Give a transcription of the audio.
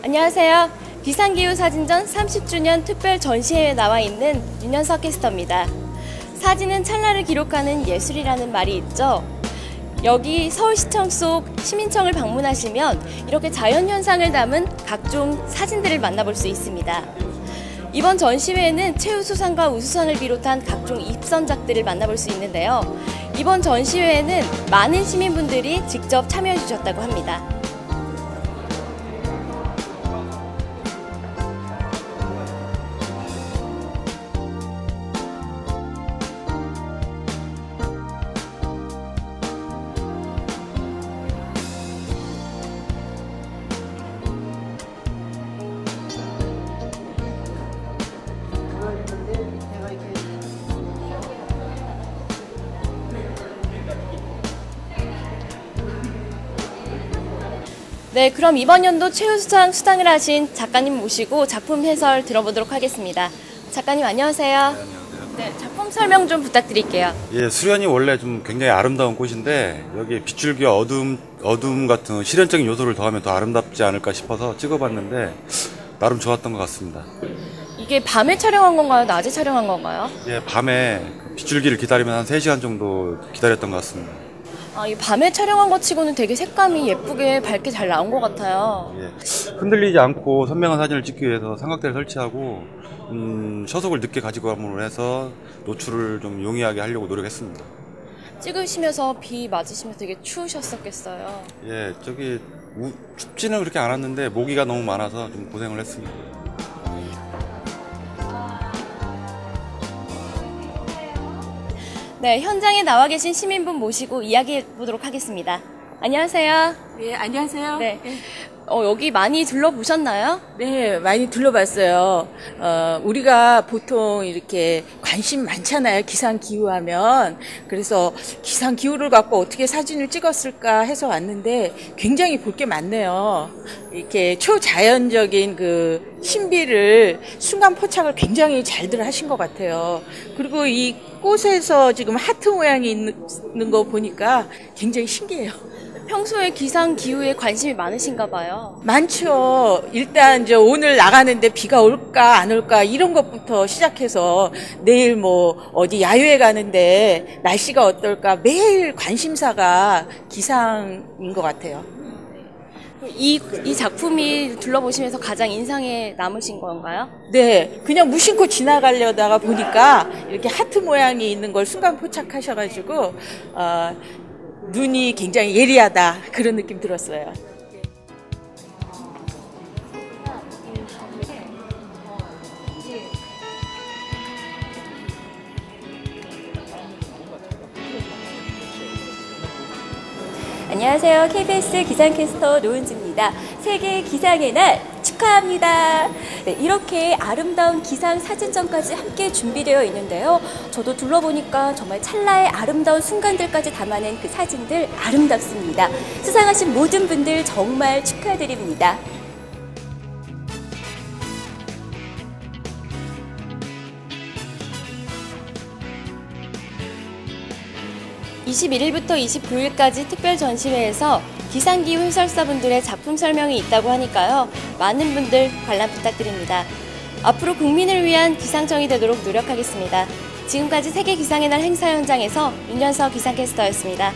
안녕하세요. 비상기후 사진전 30주년 특별 전시회에 나와 있는 윤현석 캐스터입니다. 사진은 찰나를 기록하는 예술이라는 말이 있죠. 여기 서울시청 속 시민청을 방문하시면 이렇게 자연현상을 담은 각종 사진들을 만나볼 수 있습니다. 이번 전시회에는 최우수상과 우수상을 비롯한 각종 입선작들을 만나볼 수 있는데요. 이번 전시회에는 많은 시민분들이 직접 참여해 주셨다고 합니다. 네, 그럼 이번 연도 최우수상 수상을 하신 작가님 모시고 작품 해설 들어보도록 하겠습니다. 작가님 안녕하세요. 네, 작품 설명 좀 부탁드릴게요. 예, 수련이 원래 좀 굉장히 아름다운 꽃인데 여기에 빗줄기와 어둠, 어둠 같은 실현적인 요소를 더하면 더 아름답지 않을까 싶어서 찍어봤는데 나름 좋았던 것 같습니다. 이게 밤에 촬영한 건가요? 낮에 촬영한 건가요? 예, 밤에 그 빗줄기를 기다리면 한 3시간 정도 기다렸던 것 같습니다. 아, 이 밤에 촬영한 것 치고는 되게 색감이 예쁘게 밝게 잘 나온 것 같아요. 예, 흔들리지 않고 선명한 사진을 찍기 위해서 삼각대를 설치하고 음, sho속을 늦게 가지고 감으로 해서 노출을 좀 용이하게 하려고 노력했습니다. 찍으시면서 비 맞으시면서 되게 추우셨었겠어요. 예, 저기 우- 춥지는 그렇게 않았는데 모기가 너무 많아서 좀 고생을 했습니다. 네, 현장에 나와 계신 시민분 모시고 이야기해 보도록 하겠습니다. 안녕하세요. 네, 안녕하세요. 네. 어, 여기 많이 둘러보셨나요? 네, 많이 둘러봤어요. 어, 우리가 보통 이렇게 관심 많잖아요. 기상기후 하면. 그래서 기상기후를 갖고 어떻게 사진을 찍었을까 해서 왔는데 굉장히 볼 게 많네요. 이렇게 초자연적인 그 신비를 순간 포착을 굉장히 잘들 하신 것 같아요. 그리고 이 꽃에서 지금 하트 모양이 있는 거 보니까 굉장히 신기해요. 평소에 기상 기후에 관심이 많으신가 봐요. 많죠. 일단 이제 오늘 나가는데 비가 올까 안 올까 이런 것부터 시작해서 내일 뭐 어디 야유회 가는데 날씨가 어떨까 매일 관심사가 기상인 것 같아요. 이, 이 작품이 둘러보시면서 가장 인상에 남으신 건가요? 네, 그냥 무심코 지나가려다가 보니까 이렇게 하트 모양이 있는 걸 순간 포착하셔가지고 어, 눈이 굉장히 예리하다 그런 느낌 들었어요. 안녕하세요. KBS 기상캐스터 노은지입니다. 세계 기상의 날 축하합니다. 네, 이렇게 아름다운 기상 사진전까지 함께 준비되어 있는데요. 저도 둘러보니까 정말 찰나의 아름다운 순간들까지 담아낸 그 사진들 아름답습니다. 수상하신 모든 분들 정말 축하드립니다. 21일부터 29일까지 특별 전시회에서 기상기후 해설사분들의 작품 설명이 있다고 하니까요. 많은 분들 관람 부탁드립니다. 앞으로 국민을 위한 기상청이 되도록 노력하겠습니다. 지금까지 세계 기상의 날 행사 현장에서 윤현서 기상캐스터였습니다.